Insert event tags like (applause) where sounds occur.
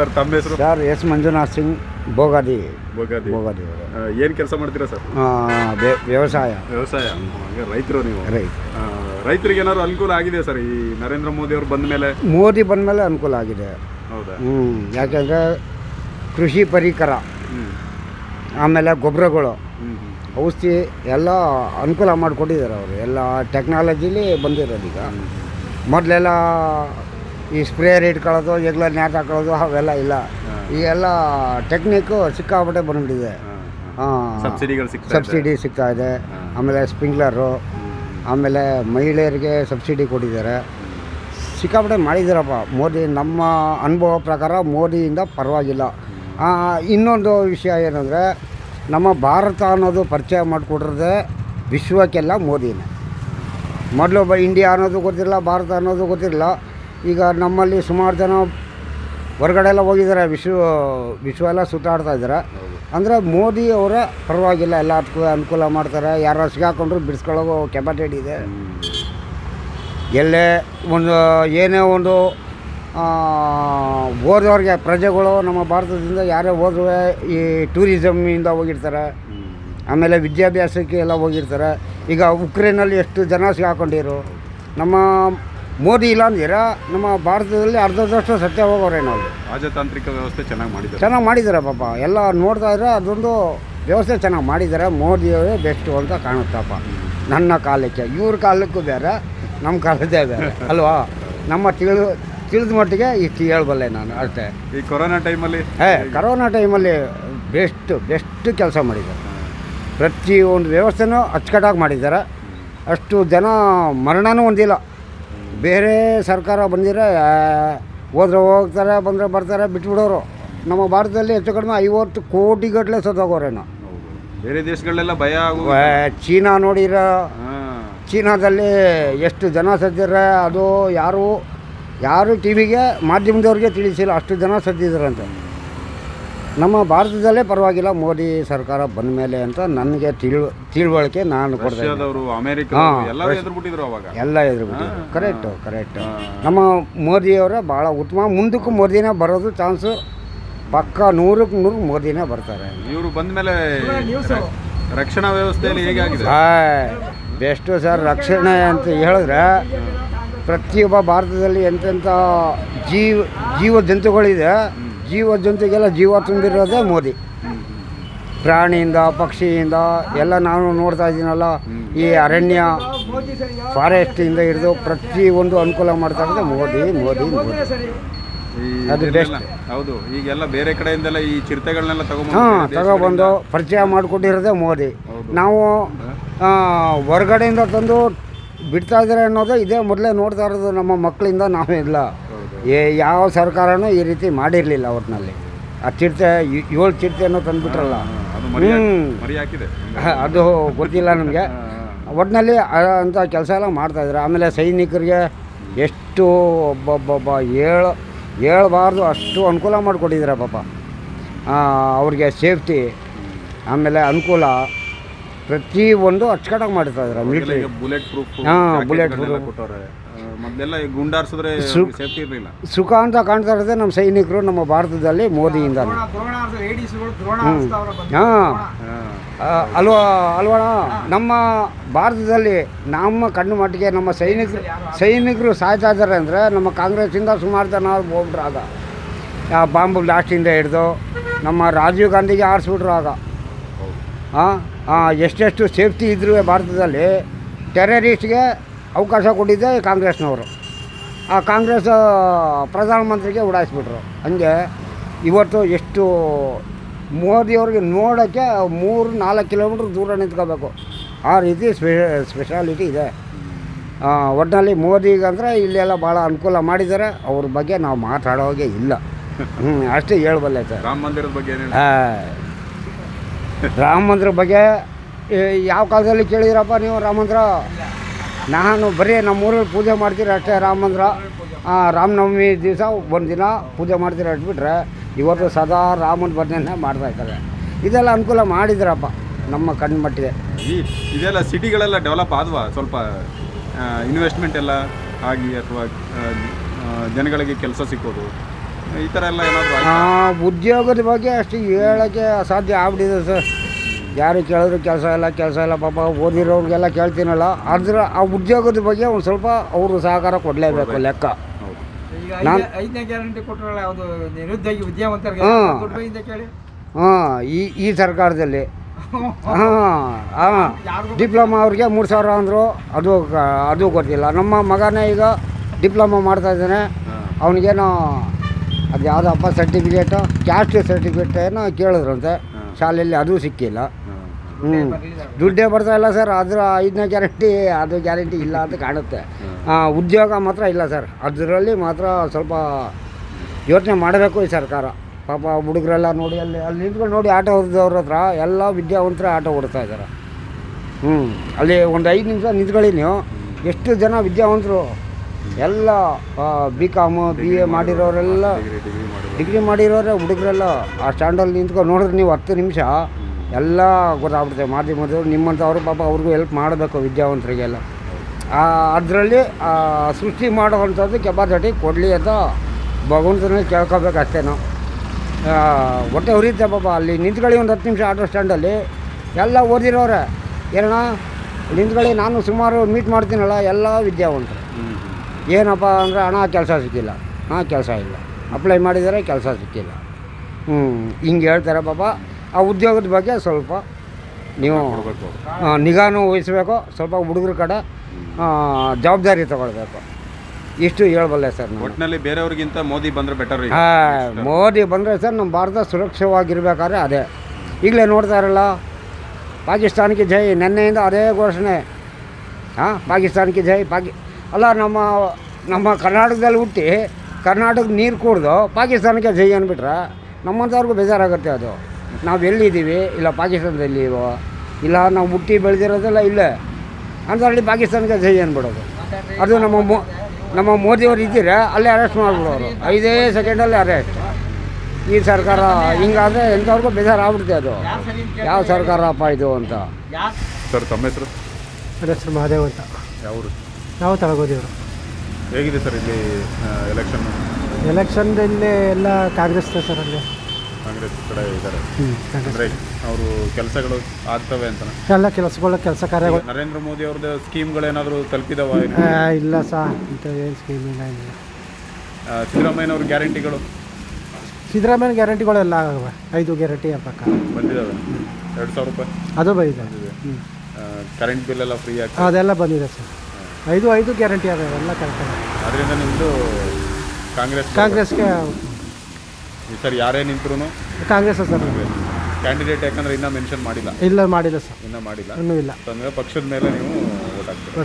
Sir ತಮ್ಮ ಹೆಸರು? Sir S Manjunath Singh Bogadi. Bogadi. ಅವರು. ಆ, ಏನ್ ಕೆಲಸ ಮಾಡ್ತೀರಾ ಸರ್? ಆ, ವ್ಯ- ವ್ಯವಸಾಯ. ವ್ಯವಸಾಯ. ಹಂಗೆ ರೈತರು ನೀವು? ರೈತ ಆ, ರೈತರಿಗೆ ಏನಾದ್ರು ಅನುಕೂಲ ಆಗಿದೆ ಸರ್ ಈ ನರೇಂದ್ರ ಮೋದಿ ಅವರು ಬಂದ ಮೇಲೆ? ಮೋದಿ ಬಂದ ಮೇಲೆ ಅನುಕೂಲ ಆಗಿದೆ. ಹೌದಾ? ಹ್ಞೂ ಯಾಕೆಂದರೆ ಕೃಷಿ ಪರಿಕರ ಆಮೇಲೆ ಗೊಬ್ಬರಗಳು ಹ್ಞೂ. ಔಷಧಿ ಎಲ್ಲ ಅನುಕೂಲ ಮಾಡಿಕೊಟ್ಟಿದ್ದಾರೆ ಅವರು. ಎಲ್ಲ ಟೆಕ್ನಾಲಜಿಲಿ ಬಂದಿರೋದು ಈಗ. ಮೊದಲೆಲ್ಲ ಈ ಸ್ಪ್ರೇಯರ್ ಇಟ್ಕೊಳ್ಳೋದು ಎಗ್ಲ ನ್ಯಾಟ್ ಹಾಕೊಳ್ಳೋದು ಅವೆಲ್ಲ ಇಲ್ಲ. ಈ ಎಲ್ಲ ಟೆಕ್ನಿಕ್ಕು ಸಿಕ್ಕಾಪಟ್ಟೆ ಬಂದ್ಬಿಟ್ಟಿದೆ. ಸಬ್ಸಿಡಿಗಳು. ಸಬ್ಸಿಡಿ ಸಿಗ್ತಾ ಇದೆ. ಆಮೇಲೆ ಸ್ಪ್ರಿಂಕ್ಲರು ಆಮೇಲೆ ಮಹಿಳೆಯರಿಗೆ ಸಬ್ಸಿಡಿ ಕೊಟ್ಟಿದ್ದಾರೆ. ಸಿಕ್ಕಾಪಟ್ಟೆ ಮಾಡಿದ್ದೀರಪ್ಪ. ಮೋದಿ ನಮ್ಮ ಅನುಭವ ಪ್ರಕಾರ ಮೋದಿಯಿಂದ ಪರವಾಗಿಲ್ಲ. ಇನ್ನೊಂದು ವಿಷಯ ಏನಂದರೆ ನಮ್ಮ ಭಾರತ ಅನ್ನೋದು ಪರಿಚಯ ಮಾಡಿಕೊಟ್ರದೆ ವಿಶ್ವಕ್ಕೆಲ್ಲ ಮೋದಿನೇ. ಮೊದಲು ಬ ಇಂಡಿಯಾ ಅನ್ನೋದು ಗೊತ್ತಿಲ್ಲ ಭಾರತ ಅನ್ನೋದು ಗೊತ್ತಿರಲಿಲ್ಲ ಈಗ ನಮ್ಮಲ್ಲಿ ಸುಮಾರು ಜನ ಹೊರಗಡೆ ಎಲ್ಲ ಹೋಗಿದ್ದಾರೆ, ವಿಶ್ವ ವಿಶ್ವ ಎಲ್ಲ ಸುತ್ತಾಡ್ತಾ ಇದ್ದಾರೆ. ಅಂದರೆ ಮೋದಿ ಅವರ ಪರವಾಗಿಲ್ಲ ಎಲ್ಲದಕ್ಕೂ ಅನುಕೂಲ ಮಾಡ್ತಾರೆ. ಯಾರು ಸಿಗಾಕೊಂಡ್ರು ಬಿಡಿಸ್ಕೊಳ್ಳೋ ಕೆಪಾಸಿಟಿ ಇದೆ. ಎಲ್ಲೇ ಒಂದು, ಏನೇ ಒಂದು ಹೋದವ್ರಿಗೆ ಪ್ರಜೆಗಳು ನಮ್ಮ ಭಾರತದಿಂದ ಯಾರೇ ಹೋದ್ರು ಈ ಟೂರಿಸಮ್ಮಿಂದ ಹೋಗಿರ್ತಾರೆ. ಆಮೇಲೆ ವಿದ್ಯಾಭ್ಯಾಸಕ್ಕೆ ಎಲ್ಲ ಹೋಗಿರ್ತಾರೆ. ಈಗ ಉಕ್ರೇನಲ್ಲಿ ಎಷ್ಟು ಜನ ಸಿಗಾಕೊಂಡಿರು ನಮ್ಮ ಮೋದಿ ಇಲ್ಲ ಅಂದಿರ? ನಮ್ಮ ಭಾರತದಲ್ಲಿ ಅರ್ಧದಷ್ಟು ಸತ್ಯ ಹೋಗೋರೆ ನಾವು. ರಾಜತಾಂತ್ರಿಕ ವ್ಯವಸ್ಥೆ ಚೆನ್ನಾಗಿ ಮಾಡಿದ್ದಾರೆ. ಚೆನ್ನಾಗಿ ಮಾಡಿದ್ದಾರೆ ಪಾಪ. ಎಲ್ಲ ನೋಡ್ತಾ ಇದ್ರೆ ಅದೊಂದು ವ್ಯವಸ್ಥೆ ಚೆನ್ನಾಗಿ ಮಾಡಿದ್ದಾರೆ ಮೋದಿಯವರೇ ಬೆಸ್ಟು ಅಂತ ಕಾಣುತ್ತಪ್ಪ ನನ್ನ ಕಾಲಕ್ಕೆ. ಇವ್ರ ಕಾಲಕ್ಕೂ ಬೇರೆ ನಮ್ಮ ಕಾಲದ್ದೇ ಬೇರೆ. ಅಲ್ವಾ? ನಮ್ಮ ತಿಳಿದು ತಿಳಿದ ಮಟ್ಟಿಗೆ ಇಷ್ಟು ಹೇಳ್ಬಲ್ಲೆ ನಾನು ಅಷ್ಟೇ. ಈ ಕೊರೋನಾ ಟೈಮಲ್ಲಿ ಹೇ ಕರೋನಾ ಟೈಮಲ್ಲಿ ಬೆಸ್ಟ್ ಬೆಸ್ಟ್ ಕೆಲಸ ಮಾಡಿದ್ದಾರೆ. ಪ್ರತಿಯೊಂದು ವ್ಯವಸ್ಥೆನೂ ಅಚ್ಚುಕಟ್ಟಾಗಿ ಮಾಡಿದ್ದಾರೆ. ಅಷ್ಟು ಜನ ಮರಣನೂ ಹೊಂದಿಲ್ಲ. ಬೇರೆ ಸರ್ಕಾರ ಬಂದಿರೋ ಹೋದ್ರೆ ಹೋಗ್ತಾರೆ ಬಂದರೆ ಬರ್ತಾರೆ ಬಿಟ್ಬಿಡೋರು. ನಮ್ಮ ಭಾರತದಲ್ಲಿ ಹೆಚ್ಚು ಕಡಿಮೆ ಐವತ್ತು ಕೋಟಿಗಟ್ಟಲೆ ಸತ್ತೋಗೋರೇನು. ಬೇರೆ ದೇಶಗಳೆಲ್ಲ ಭಯ ಚೀನಾ ನೋಡಿರ. ಚೀನಾದಲ್ಲಿ ಎಷ್ಟು ಜನ ಸತ್ತಿರ ಅದು ಯಾರು ಯಾರು ಟಿ ವಿಗೆ ಮಾಧ್ಯಮದವ್ರಿಗೆ ತಿಳಿಸಿಲ್ಲ ಅಷ್ಟು ಜನ ಸತ್ತಿದ್ದಾರಂತೆ ನಮ್ಮ ಭಾರತದಲ್ಲೇ ಪರವಾಗಿಲ್ಲ ಮೋದಿ ಸರ್ಕಾರ ಬಂದ ಮೇಲೆ ಅಂತ ನನಗೆ ತಿಳು ತಿಳುವಳಿಕೆ ನಾನು ಕೊಡ್ತೀನಿ ಎದುರು ಎಲ್ಲ ಎದುರುಬಿಟ್ಟು ಕರೆಕ್ಟು ಕರೆಕ್ಟು ನಮ್ಮ ಮೋದಿಯವರ ಭಾಳ ಉತ್ತಮ ಮುಂದಕ್ಕೂ ಮೋದಿನೇ ಬರೋದು ಚಾನ್ಸು ಪಕ್ಕ ನೂರಕ್ಕೆ ನೂರು ಮೋದಿನೇ ಬರ್ತಾರೆ. ಇವರು ಬಂದ ಮೇಲೆ ರಕ್ಷಣಾ ವ್ಯವಸ್ಥೆಯಲ್ಲಿ ಹೇಗಾಗಿದೆ? ಬೆಸ್ಟು ಸರ್ ರಕ್ಷಣೆ ಅಂತ ಹೇಳಿದ್ರೆ ಪ್ರತಿಯೊಬ್ಬ ಭಾರತದಲ್ಲಿ ಎಂತೆಂಥ ಜೀವ ಜೀವ ಜಂತುಗಳಿದೆ ಜೀವ ಜಂತುಗೆಲ್ಲ ಜೀವ ತುಂಬಿರೋದೇ ಮೋದಿ. ಪ್ರಾಣಿಯಿಂದ ಪಕ್ಷಿಯಿಂದ ಎಲ್ಲ ನಾನು ನೋಡ್ತಾ ಇದ್ದೀನಲ್ಲ ಈ ಅರಣ್ಯ ಫಾರೆಸ್ಟಿಂದ ಹಿಡಿದು ಪ್ರತಿಯೊಂದು ಅನುಕೂಲ ಮಾಡ್ತಾ ಇರೋದು ಮೋದಿ ಮೋದಿ ಮೋದಿ. ಅದು ಹೌದು ಈಗೆಲ್ಲ ಬೇರೆ ಕಡೆಯಿಂದೆಲ್ಲ ಈ ಚಿರತೆಗಳನ್ನೆಲ್ಲ ತಗೊಂಡು ಹಾಂ ತಗೊಬಂದು ಪರಿಚಯ ಮಾಡಿಕೊಟ್ಟಿರೋದೇ ಮೋದಿ. ನಾವು ಹೊರಗಡೆಯಿಂದ ತಂದು ಬಿಡ್ತಾ ಇದ್ದಾರೆ ಅನ್ನೋದು ಇದೇ ಮೊದಲೇ ನೋಡ್ತಾ ಇರೋದು ನಮ್ಮ ಮಕ್ಕಳಿಂದ ನಾವೇ ಇಲ್ಲ ಯಾವ ಸರ್ಕಾರನೂ ಈ ರೀತಿ ಮಾಡಿರಲಿಲ್ಲ ಒಟ್ಟಿನಲ್ಲಿ ಆ ಚಿರತೆ ಏ- ಏಳು ಚಿರತೆಯನ್ನು ತಂದುಬಿಟ್ರಲ್ಲ. ಹಾಕಿದೆ. ಅದು ಗೊತ್ತಿಲ್ಲ ನಮಗೆ. ಒಟ್ಟಿನಲ್ಲಿ ಅಂಥ ಕೆಲಸ ಎಲ್ಲ ಮಾಡ್ತಾಯಿದ್ರು ಆಮೇಲೆ ಸೈನಿಕರಿಗೆ ಎಷ್ಟು ಒಬ್ಬೊಬ್ಬೊಬ್ಬ ಏಳು ಹೇಳ್ಬಾರ್ದು ಅಷ್ಟು ಅನುಕೂಲ ಮಾಡಿಕೊಟ್ಟಿದ್ದೀರ ಪಾಪ. ಅವ್ರಿಗೆ ಸೇಫ್ಟಿ ಆಮೇಲೆ ಅನುಕೂಲ. ಪ್ರತಿಯೊಂದು ಅಚ್ಚುಕಟ್ಟಾಗಿ ಮಾಡ್ತಾ ಇದ್ದಾರೆ ಮಿಲಿಟ್ರಿ. ಹಾಂ ಬುಲೆಟ್ ಪ್ರೂಫ್. ಮೊದ್ಲೆಲ್ಲ ಈ ಗುಂಡಾರ್ಸಿದ್ರೆ ಸು- ಸೇಫ್ಟಿ ಇರಲಿಲ್ಲ. ಸುಖ ಅಂತ ಕಾಣ್ತಾ ಇರೋದೇ ನಮ್ಮ ಸೈನಿಕರು ನಮ್ಮ ಭಾರತದಲ್ಲಿ ಮೋದಿಯಿಂದ ಹಾಂ. ಅಲ್ವಾ ಅಲ್ವಣ ನಮ್ಮ ಭಾರತದಲ್ಲಿ ನಮ್ಮ ಕಣ್ಣು ಮಟ್ಟಿಗೆ ನಮ್ಮ ಸೈನಿಕರು ಸೈನಿಕರು ಸಾಯ್ತಾ ಇದ್ದಾರೆ ಅಂದರೆ ನಮ್ಮ ಕಾಂಗ್ರೆಸ್ಸಿಂದ ಸುಮಾರು ಜನ ಹೋಗ್ಬಿಟ್ರು ಆಗ. ಆ ಬಾಂಬ್ ಬ್ಲಾಸ್ಟಿಂದ ಹಿಡಿದು ನಮ್ಮ ರಾಜೀವ್ ಗಾಂಧಿಗೆ ಆರಿಸ್ಬಿಟ್ರು ಆಗ. ಹಾಂ ಎಷ್ಟೆಷ್ಟು ಸೇಫ್ಟಿ ಇದ್ರೂ ಭಾರತದಲ್ಲಿ. ಟೆರರಿಸ್ಟ್ಗೆ ಅವಕಾಶ ಕೊಟ್ಟಿದ್ದೆ ಕಾಂಗ್ರೆಸ್ನವರು. ಆ ಕಾಂಗ್ರೆಸ್ ಪ್ರಧಾನಮಂತ್ರಿಗೆ ಉಡಾಯಿಸ್ಬಿಟ್ರು. ಹಂಗೆ ಇವತ್ತು ಎಷ್ಟು ಮೋದಿಯವ್ರಿಗೆ ನೋಡೋಕ್ಕೆ ಮೂರು ನಾಲ್ಕು ಕಿಲೋಮೀಟ್ರ್ ದೂರ ನಿಂತ್ಕೋಬೇಕು. ಆ ರೀತಿ ಸ್ಪೆ ಸ್ಪೆಷಾಲಿಟಿ ಇದೆ. ಒಟ್ಟಿನಲ್ಲಿ ಮೋದಿಗಂದರೆ ಇಲ್ಲೆಲ್ಲ ಭಾಳ ಅನುಕೂಲ ಮಾಡಿದ್ದಾರೆ. ಅವ್ರ ಬಗ್ಗೆ ನಾವು ಮಾತಾಡೋಗೆ ಇಲ್ಲ. ಹ್ಞೂ ಅಷ್ಟೇ ಹೇಳ್ಬಲ್ಲೆ ಸರ್. ರಾಮ ಮಂದಿರದ ಬಗ್ಗೆ ರಾಮ ಮಂದಿರ ಬಗ್ಗೆ ಯಾವ ಕಾಲದಲ್ಲಿ ಕೇಳಿದಿರಪ್ಪ ನೀವು ರಾಮ ಮಂದಿರ? ನಾನು ಬರೀ ನಮ್ಮೂರಲ್ಲಿ ಪೂಜೆ ಮಾಡ್ತೀರ ಅಷ್ಟೇ ರಾಮ ಮಂದಿರ. ಆ, ರಾಮನವಮಿ ದಿವಸ ಒಂದು ದಿನ ಪೂಜೆ ಮಾಡ್ತೀರ ಅಟ್ಬಿಟ್ರೆ ಇವತ್ತು ಸದಾ ರಾಮನ ಭಜನೆ ಮಾಡ್ತಾ ಇದ್ದಾರೆ. ಇದೆಲ್ಲ ಅನುಕೂಲ ಮಾಡಿದ್ರಪ್ಪ ನಮ್ಮ ಕಣ್ಣು ಮಟ್ಟಿಗೆ ಈ ಇದೆಲ್ಲ ಸಿಟಿಗಳೆಲ್ಲ ಡೆವಲಪ್ ಆದ್ವಾ? ಸ್ವಲ್ಪ ಇನ್ವೆಸ್ಟ್ಮೆಂಟ್ ಎಲ್ಲ ಆಗಿ ಅಥವಾ ಜನಗಳಿಗೆ ಕೆಲಸ ಸಿಕ್ಕೋದು. ಈ ಥರ ಎಲ್ಲ ಏನಾದರೂ ಉದ್ಯೋಗದ ಬಗ್ಗೆ ಅಷ್ಟು ಹೇಳೋಕ್ಕೆ ಅಸಾಧ್ಯ ಆಗ್ಬಿಟ್ಟಿದೆ ಸರ್. ಯಾರು ಕೇಳಿದ್ರು ಕೆಲಸ ಇಲ್ಲ ಕೆಲಸ ಇಲ್ಲ ಪಾಪ ಓದಿರೋರಿಗೆಲ್ಲ ಕೇಳ್ತೀನಲ್ಲ ಆದ್ರೆ ಆ ಉದ್ಯೋಗದ ಬಗ್ಗೆ ಒಂದು ಸ್ವಲ್ಪ ಅವರು ಸಹಕಾರ ಕೊಡಲೇಬೇಕು ಲೆಕ್ಕ. ಐದನೇ- ಗ್ಯಾರಂಟಿ ಕೊಟ್ಟರಲ್ಲ ನಿರುದ್ಯೋಗಿ ಹಾ. ಈ ಈ ಸರ್ಕಾರದಲ್ಲಿ. (laughs) ಹಾಂ ಡಿಪ್ಲೊಮಾ ಅವ್ರಿಗೆ ಮೂರು ಸಾವಿರ ಅಂದರು ಅದು ಅದು ಕೊಡ್ತಿಲ್ಲ ನಮ್ಮ ಮಗನೇ ಈಗ ಡಿಪ್ಲೊಮಾ ಮಾಡ್ತಾ ಇದ್ದಾನೆ. ಅವನಿಗೇನೋ ಅದು ಯಾವುದಪ್ಪ ಸರ್ಟಿಫಿಕೇಟು ಕ್ಯಾಸ್ಟ್ ಸರ್ಟಿಫಿಕೇಟ್ ಏನೋ ಕೇಳಿದ್ರಂತೆ. ಶಾಲೆಯಲ್ಲಿ ಅದು ಸಿಕ್ಕಿಲ್ಲ. ಹ್ಞೂ ದುಡ್ಡೇ ಬರ್ತಾ ಇಲ್ಲ ಸರ್ ಅದ್ರ ಐದನೇ ಗ್ಯಾರಂಟಿ ಅದು ಗ್ಯಾರಂಟಿ ಇಲ್ಲ ಅಂತ ಕಾಣುತ್ತೆ. ಉದ್ಯೋಗ ಮಾತ್ರ ಇಲ್ಲ ಸರ್. ಅದರಲ್ಲಿ ಮಾತ್ರ ಸ್ವಲ್ಪ ಯೋಚನೆ ಮಾಡಬೇಕು ಈ ಸರ್ಕಾರ. ಪಾಪ ಹುಡುಗರೆಲ್ಲ ನೋಡಿ ಅಲ್ಲಿ ಅಲ್ಲಿ ನಿಂತ್ಕೊಂಡು ನೋಡಿ ಆಟೋ ಹೊಡೆದವ್ರ ಹತ್ರ ಎಲ್ಲ ವಿದ್ಯಾವಂತರ ಆಟೋ ಓಡಿಸ್ತಾ ಇದ್ದಾರೆ. ಹ್ಞೂ ಅಲ್ಲಿ ಒಂದು ಐದು ನಿಮಿಷ ನಿಂತ್ಕೊಳ್ಳಿ ನೀವು. ಎಷ್ಟು ಜನ ವಿದ್ಯಾವಂತರು? ಎಲ್ಲ ಬಿ ಕಾಮು ಬಿ ಎ ಮಾಡಿರೋರೆಲ್ಲ ಡಿಗ್ರಿ ಮಾಡಿರೋರೆ ಹುಡುಗರೆಲ್ಲ ಆ ಸ್ಟ್ಯಾಂಡಲ್ಲಿ ನಿಂತ್ಕೊಂಡು ನೋಡಿದ್ರೆ ನೀವು ಹತ್ತು ನಿಮಿಷ ಎಲ್ಲ ಗೊತ್ತಾಗ್ಬಿಡುತ್ತೆ. ಮಾಧ್ಯಮದವ್ರು ನಿಮ್ಮಂಥವ್ರು ಪಾಪ ಅವ್ರಿಗೂ ಹೆಲ್ಪ್ ಮಾಡಬೇಕು ವಿದ್ಯಾವಂತರಿಗೆಲ್ಲ. ಅದರಲ್ಲಿ ಸೃಷ್ಟಿ ಮಾಡುವಂಥದ್ದು ಕೆಪಾಸಿಟಿ ಕೊಡಲಿ ಅಂತ ಭಗವಂತನೇ ಕೇಳ್ಕೊಬೇಕು ಅಷ್ಟೇ ನಾವು. ಹೊಟ್ಟೆ ಉರಿಯುತ್ತೆ ಪಾಪ. ಅಲ್ಲಿ ನಿಂತ್ಕೊಳ್ಳಿ ಒಂದು ಹತ್ತು ನಿಮಿಷ ಆಟೋ ಸ್ಟ್ಯಾಂಡಲ್ಲಿ ಎಲ್ಲ ಓದಿರೋರೆ. ಏನಣ್ಣ? ನಿಂತ್ಕೊಳ್ಳಿ, ನಾನು ಸುಮಾರು ಮೀಟ್ ಮಾಡ್ತೀನಲ್ಲ, ಎಲ್ಲ ವಿದ್ಯಾವಂತರು. ಏನಪ್ಪ ಅಂದರೆ, ಹಣ, ಕೆಲಸ ಸಿಕ್ಕಿಲ್ಲ. ಹಾಂ, ಕೆಲಸ ಇಲ್ಲ. ಅಪ್ಲೈ ಮಾಡಿದರೆ ಕೆಲಸ ಸಿಕ್ಕಿಲ್ಲ. ಹ್ಞೂ ಹಿಂಗೆ ಹೇಳ್ತಾರೆ ಪಾಪ. ಆ ಉದ್ಯೋಗದ ಬಗ್ಗೆ ಸ್ವಲ್ಪ ನೀವು ನಿಗಾನು ವಹಿಸಬೇಕು ಸ್ವಲ್ಪ ಹುಡುಗರ ಕಡೆ ಜವಾಬ್ದಾರಿ ತಗೊಳ್ಬೇಕು. ಇಷ್ಟು ಹೇಳಬಲ್ಲೆ ಸರ್ ನಾನು. ಒಟ್ಟಿನಲ್ಲಿ ಬೇರೆಯವ್ರಿಗಿಂತ ಮೋದಿ ಬಂದರೆ ಬೆಟರ್ ಮೋದಿ ಬಂದರೆ ಸರ್ ನಮ್ಮ ಭಾರತ ಸುರಕ್ಷವಾಗಿರ್ಬೇಕಾದ್ರೆ ಅದೇ. ಈಗಲೇ ನೋಡ್ತಾ ಇರಲ್ಲ ಪಾಕಿಸ್ತಾನಕ್ಕೆ ಜೈ ನೆನ್ನೆಯಿಂದ ಅದೇ ಘೋಷಣೆ. ಹಾಂ ಪಾಕಿಸ್ತಾನಕ್ಕೆ ಜೈ ಪಾಕಿ ಅಲ್ಲ ನಮ್ಮ ನಮ್ಮ ಕರ್ನಾಟಕದಲ್ಲಿ ಹುಟ್ಟಿ ಕರ್ನಾಟಕ ನೀರು ಕುಡ್ದು ಪಾಕಿಸ್ತಾನಕ್ಕೆ ಜೈ ಅಂದ್ಬಿಟ್ರೆ ನಮ್ಮಂಥವ್ರಿಗೂ ಬೇಜಾರಾಗುತ್ತೆ ಅದು. ನಾವು ಎಲ್ಲಿದ್ದೀವಿ? ಇಲ್ಲ ಪಾಕಿಸ್ತಾನದಲ್ಲಿ ಇವ ಇಲ್ಲ ನಾವು ಹುಟ್ಟಿ ಬೆಳೆದಿರೋದೆಲ್ಲ ಇಲ್ಲೇ. ಅಲ್ಲಿ ಪಾಕಿಸ್ತಾನಕ್ಕೆ ಜೈ ಅನ್ಬಿಡೋದು. ಅದು ನಮ್ಮ ಮೋ ನಮ್ಮ ಮೋದಿಯವರು ಇದ್ದೀರ? ಅಲ್ಲೇ ಅರೆಸ್ಟ್ ಮಾಡಿಬಿಡೋರು. ಐದೇ ಸೆಕೆಂಡಲ್ಲಿ ಅರೆಸ್ಟ್ ಈ ಸರ್ಕಾರ ಹಿಂಗಾದರೆ ಎಂಥವ್ರಿಗೂ ಬೇಜಾರು ಆಗ್ಬಿಡುತ್ತೆ ಅದು. ಯಾವ ಸರ್ಕಾರಪ್ಪ ಇದು ಅಂತ. ಸರ್ ತಮ್ಮ ಹೆಸರು? ನನ್ನ ಹೆಸರು ಮಹಾದೇವ್ ಅಂತ. ಯಾವ ಥರ ನಾವು ತಳಗೋದಿವರು ಹೇಗಿದೆ ಸರ್ ಇಲ್ಲಿ ಎಲೆಕ್ಷನ್ ಎಲೆಕ್ಷನ್ದಲ್ಲಿ ಎಲ್ಲ ಕಾಂಗ್ರೆಸ್ ಸರ್ ಅಲ್ಲಿ. ಕಾಂಗ್ರೆಸ್ ಕಡೆ ಇದ್ದಾರೆ. ಅಂದ್ರೆ ಕಾಂಗ್ರೆಸ್ ಅಂದರೆ ಅವರು ಕೆಲಸಗಳು ಆಗ್ತವೆ ಅಂತ ಎಲ್ಲ ಕೆಲಸಗಳ ಕೆಲಸ ಕಾರ್ಯಗಳು. ನರೇಂದ್ರ ಮೋದಿ ಅವ್ರದ್ದು ಸ್ಕೀಮ್ಗಳೇನಾದರೂ ತಲುಪಿದವ ಆ, ಇಲ್ಲ ಸಾ ಅಂತ ಏನು ಸ್ಕೀಮ್ ಇಲ್ಲ ಏನಿಲ್ಲ. ಸಿದ್ದರಾಮಯ್ಯನವ್ರ ಗ್ಯಾರಂಟಿಗಳು? ಸಿದ್ದರಾಮಯ್ಯ ಗ್ಯಾರಂಟಿಗಳು ಎಲ್ಲ ಆಗವೆ. ಐದು ಗ್ಯಾರಂಟಿ ಪಕ್ಕ ಬಂದಿದ್ದಾವೆ ಎರಡು ಸಾವಿರ ರೂಪಾಯಿ? ಅದು ಬಂದಿದೆ. ಹ್ಞೂ ಕರೆಂಟ್ ಬಿಲ್ ಎಲ್ಲ ಫ್ರೀ ಆಗ್ತದೆ? ಅದೆಲ್ಲ ಬಂದಿದೆ ಸರ್. ಐದು ಐದು ಗ್ಯಾರಂಟಿ ಅದಾವೆ ಎಲ್ಲ ಕರೆಕ್ಟ್ ಅದರಿಂದ ನಿಮ್ಮದು ಕಾಂಗ್ರೆಸ್ ಕಾಂಗ್ರೆಸ್ಗೆ ಈ ಸರ್ ಯಾರೇ ನಿಂತ್ರೂ ಕಾಂಗ್ರೆಸ್ ಸರ್. ಕ್ಯಾಂಡಿಡೇಟ್ ಯಾಕಂದ್ರೆ ಇನ್ನೂ ಮೆನ್ಷನ್ ಮಾಡಿಲ್ಲ. ಇಲ್ಲ ಮಾಡಿಲ್ಲ ಸರ್. ಇನ್ನೂ ಮಾಡಿಲ್ಲ. ಇನ್ನೂ ಇಲ್ಲ. ಅಂದರೆ ಪಕ್ಷದ ಮೇಲೆ ನೀವು ಓಟ್ ಹಾಕ್ತೀರಿ?